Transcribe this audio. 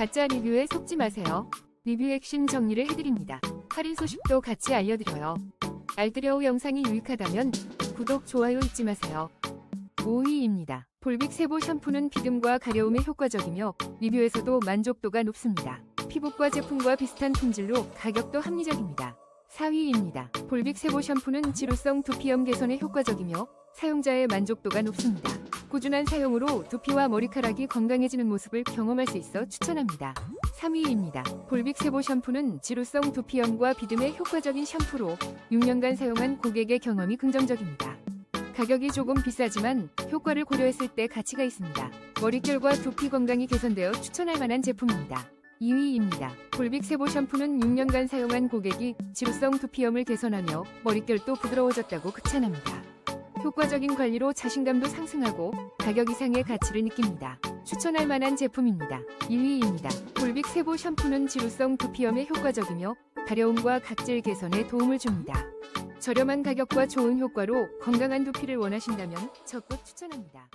가짜 리뷰에 속지 마세요. 리뷰 핵심 정리를 해드립니다. 할인 소식도 같이 알려드려요. 알뜰여우 영상이 유익하다면 구독, 좋아요 잊지 마세요. 5위입니다. 볼빅 세보 샴푸는 비듬과 가려움에 효과적이며 리뷰에서도 만족도가 높습니다. 피부과 제품과 비슷한 품질로 가격도 합리적입니다. 4위입니다. 볼빅 세보 샴푸는 지루성 두피염 개선에 효과적이며 사용자의 만족도가 높습니다. 꾸준한 사용으로 두피와 머리카락이 건강해지는 모습을 경험할 수 있어 추천합니다. 3위입니다. 볼빅 세보 샴푸는 지루성 두피염과 비듬에 효과적인 샴푸로 6년간 사용한 고객의 경험이 긍정적입니다. 가격이 조금 비싸지만 효과를 고려했을 때 가치가 있습니다. 머릿결과 두피 건강이 개선되어 추천할 만한 제품입니다. 2위입니다. 볼빅 세보 샴푸는 6년간 사용한 고객이 지루성 두피염을 개선하며 머릿결도 부드러워졌다고 극찬합니다. 효과적인 관리로 자신감도 상승하고 가격 이상의 가치를 느낍니다. 추천할 만한 제품입니다. 1위입니다. 볼빅 세보 샴푸는 지루성 두피염에 효과적이며 가려움과 각질 개선에 도움을 줍니다. 저렴한 가격과 좋은 효과로 건강한 두피를 원하신다면 적극 추천합니다.